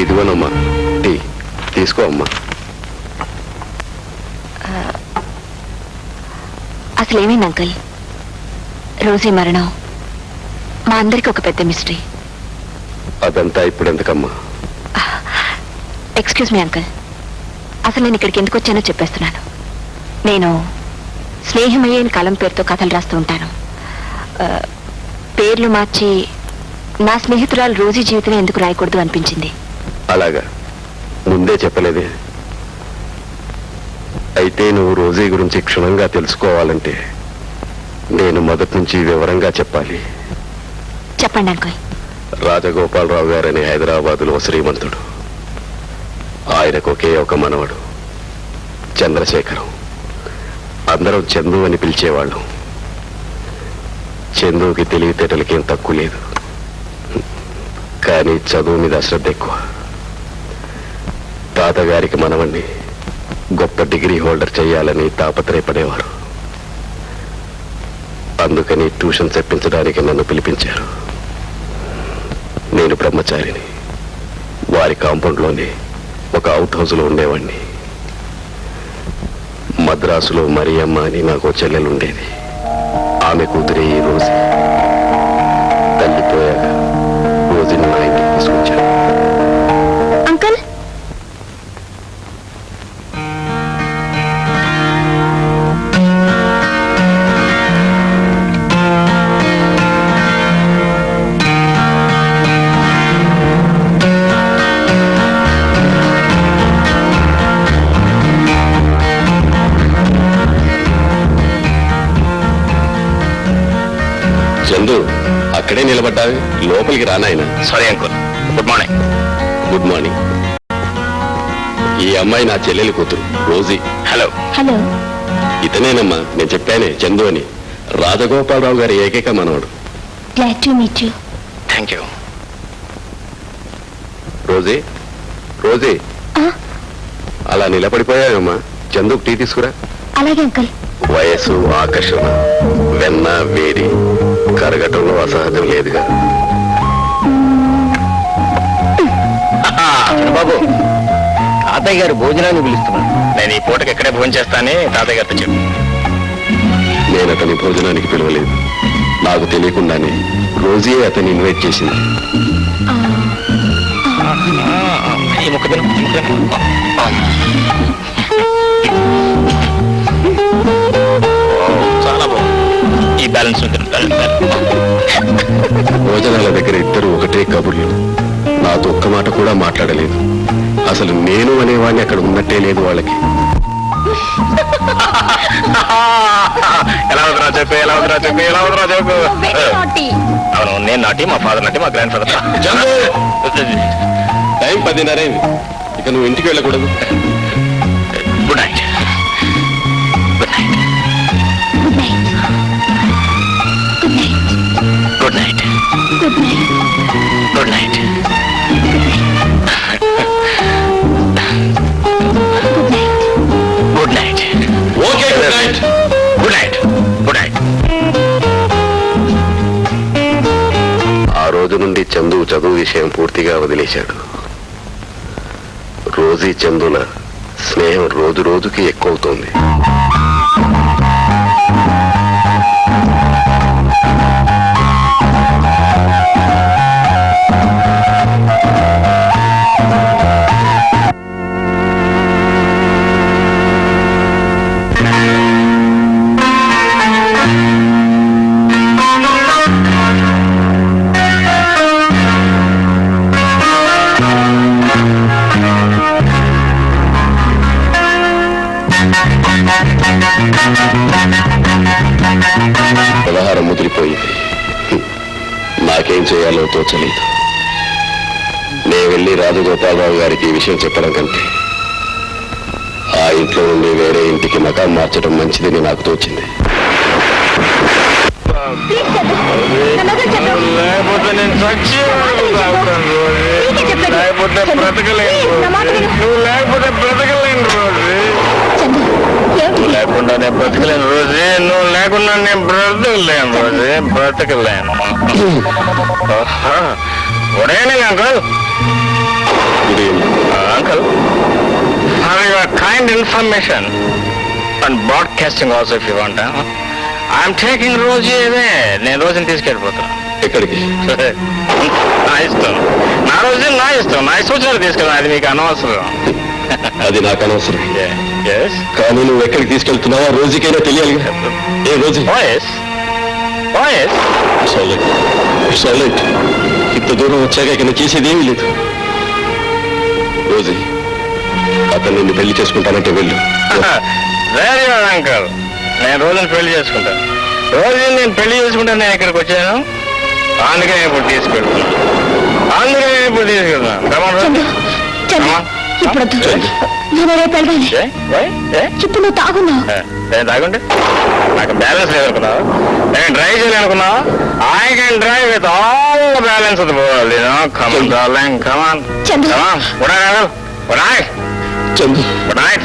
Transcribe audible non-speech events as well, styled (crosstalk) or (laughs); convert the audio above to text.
ఇదిగోనమ్మా. Tea. తీసుకో అమ్మా. అసలు ఏమైంది అంకుల్? రోజీ మరణం. మా అందరికి ఒక పెద్ద మిస్టరీ. అదంతా ఇప్పుడు ఎందుకమ్మా ఎక్స్క్యూజ్ మీ అంకుల్. అసలు నేను ఇక్కడికి ఎందుకు వచ్చానో చెప్పేస్తున్నాను. నేను స్నేహమయ్యేని కాలం పేరుతో కథలు రాస్తూ ఉంటాను. పేర్లు మార్చి నా స్నేహితురాలు రోజీ జీవితం ఎందుకు రాయకూడదు అనిపించింది. అలాగా. ముందే చెప్పలేదే. అయితే నువ్వు రోజీ గురించి క్షుణ్ణంగా తెలుసుకోవాలంటే నేను మొదటి నుంచి వివరంగా చెప్పాలి. చెప్పండి అంకుల్. రాజగోపాలరావు గారని హైదరాబాదులో శ్రీమంతుడు. ఆయనకు ఒకే ఒక మనవడు చంద్రశేఖరం. అందరం చందు అని పిలిచేవాళ్ళం. చందుకి తెలివితేటలకేం తక్కువ లేదు. కానీ చదువు మీద అశ్రద్ధ ఎక్కువ. తాతగారికి మనవణ్ణి గొప్ప డిగ్రీ హోల్డర్ చేయాలని తాపత్రయపడేవారు. అందుకని ట్యూషన్ చెప్పించడానికి నన్ను పిలిపించారు. నేను బ్రహ్మచారిని. వారి కాంపౌండ్లోనే ఒక అవుట్ హౌస్లో ఉండేవాడిని మద్రాసులో మరియమ్మ అని నాకు చెల్లెలుండేది. చెల్లెలు ఉండేది ఆమె కూతురే ఈ రోజు. తల్లిపోయాక రోజుని నా ఇంటికి తీసుకొచ్చాను అక్కడే నిలబడ్డావి. లోపలికి రానాయన sorry uncle good morning good morning ఈ అమ్మాయి నా చెల్లెలి కూతురు రోజీ. హలో హలో ఇతనేనమ్మా నేను చెప్పానే చందు అని. రాజగోపాలరావు గారి ఏకైక మనవడు. Glad to meet you thank you Rosie Rosie. అలా నిలబడిపోయావమ్మా? చందుకు టీ తీసుకురా. అలాగే అంకుల్ వయసు ఆకర్షణ వెన్న వేడి కరగటంలో అసహజం లేదుగా. బాబు తాతయ్య గారు భోజనాన్ని పిలుస్తున్నాను నేను ఈ పూటకి ఎక్కడే భోజనం చేస్తానని తాతయ్య గారితో చెప్పు. నేను అతని భోజనానికి పిలవలేదు. నాకు తెలియకుండానే రోజే అతన్ని ఇన్వైట్ చేసింది. ఈ ముక్క బ్యాలెన్స్ భోజనాల దగ్గర ఇద్దరు ఒకటే కబుర్లు. నాతో ఒక్క మాట కూడా మాట్లాడలేదు. అసలు నేను అనేవాడిని అక్కడ ఉన్నట్టే లేదు వాళ్ళకి. ఎలా ఉందిరా చెప్పు ఎలా ఉందిరా చెప్పు ఎలా ఉందిరా చెప్పు. అవును నేను నాటి మా ఫాదర్ నాటి మా గ్రాండ్ ఫాదర్ (laughs) టైం పదిన్నరైంది ఇక నువ్వు ఇంటికి వెళ్ళకూడదు. గుడ్ నైట్ చందు చదువు విషయం పూర్తిగా వదిలేశాడు. రోజీ చందుల స్నేహం రోజు రోజుకి ఎక్కువవుతోంది. వ్యవహారం ముదిరిపోయింది. నాకేం చేయాలో తోచలేదు. నేను వెళ్ళి రాజగోపాలరావు గారికి ఈ విషయం చెప్పడం కంటే ఆ ఇంట్లో నుండి వేరే ఇంటికి మకాం మార్చడం మంచిదని నాకు తోచింది. లేకపోతే నేను లేకపోతే బ్రతకలేను. నువ్వు లేకపోతే బ్రతకలేను లేకుండా నేను బ్రతకలేను రోజే. నువ్వు లేకుండా నేను బ్రతకలేను రోజే. బ్రతకలేను. ఒడేనే uncle. Uncle. For your kind information and broadcasting also if you want I'm taking రోజు ఇదే నేను రోజుని తీసుకెళ్ళిపోతాను ఇక్కడికి (laughs) నా ఇష్టం. నా రోజు నా ఇష్టం. నా సూచనలు తీసుకెళ్ళాను. అది మీకు అనవసరం. అది నాకు అనవసరం. కానీ నువ్వు ఎక్కడికి తీసుకెళ్తున్నావో ఆ రోజుకైనా తెలియాలిగా. ఏ రోజు? సైలెంట్ సైలెంట్ ఇంత దూరం వచ్చాక ఇక నేను చేసేది ఏమీ లేదు. రోజీ అతను నిన్ను పెళ్ళి చేసుకుంటానంటే వెళ్ళు. వెరీ గుడ్ అంకల్ నేను రోజుని పెళ్ళి చేసుకుంటాను రోజు నేను పెళ్ళి చేసుకుంటాను నేను ఇక్కడికి వచ్చాను. అందుకే ఇప్పుడు తీసుకెళ్తున్నాను అందుకే ఇప్పుడు తీసుకెళ్తున్నాను చందు. నేను రేపు వెళ్ళాలి? ఇప్పుడు నువ్వు తాగున్నావు ఏ, నేను తాగుంటే? నాకు బ్యాలెన్స్ లేదనుకున్నావు నేను drive చేయాలనుకున్నావు I can drive with all balance of the world you know come on darling come on Chandu. Come on good night good night